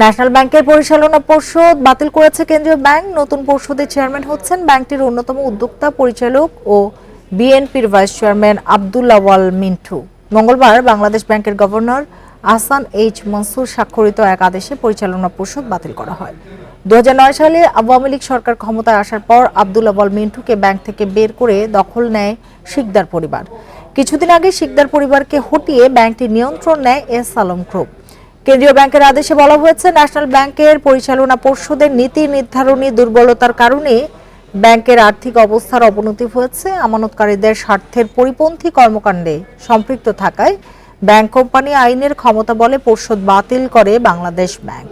National ব্যাংকের পরিচালনা পর্ষদ বাতিল করেছে কেন্দ্রীয় ব্যাংক। নতুন পর্ষদের চেয়ারম্যান হচ্ছেন ব্যাংকটির অন্যতম উদ্যোক্তা, পরিচালক ও বিএনপির ভাইস চেয়ারম্যান আব্দুল্লাহ ওয়াল মিন্টু। মঙ্গলবার বাংলাদেশ ব্যাংকের গভর্নর আহসান এইচ মনসুর স্বাক্ষরিত এক আদেশে পরিচালনা পর্ষদ বাতিল করা হয়। দু হাজার নয় সালে আওয়ামী লীগ সরকার ক্ষমতায় আসার পর আব্দুল্লাহ ওয়াল মিন্টুকে ব্যাংক থেকে বের করে দখল নেয় শিকদার পরিবার। কিছুদিন আগে শিকদার পরিবারকে হটিয়ে ব্যাংকটির নিয়ন্ত্রণ নেয় এস আলম গ্রুপ। কেন্দ্রীয় ব্যাংকের আদেশে বলা হয়েছে, ন্যাশনাল ব্যাংকের পরিচালনা পর্ষদের নীতি নির্ধারণী দুর্বলতার কারণে ব্যাংকের আর্থিক অবস্থার অবনতি হয়েছে। আমানতকারীদের স্বার্থের পরিপন্থী কর্মকাণ্ডে সম্পৃক্ত থাকায় ব্যাংক কোম্পানি আইনের ক্ষমতা বলে পর্ষদ বাতিল করে বাংলাদেশ ব্যাংক।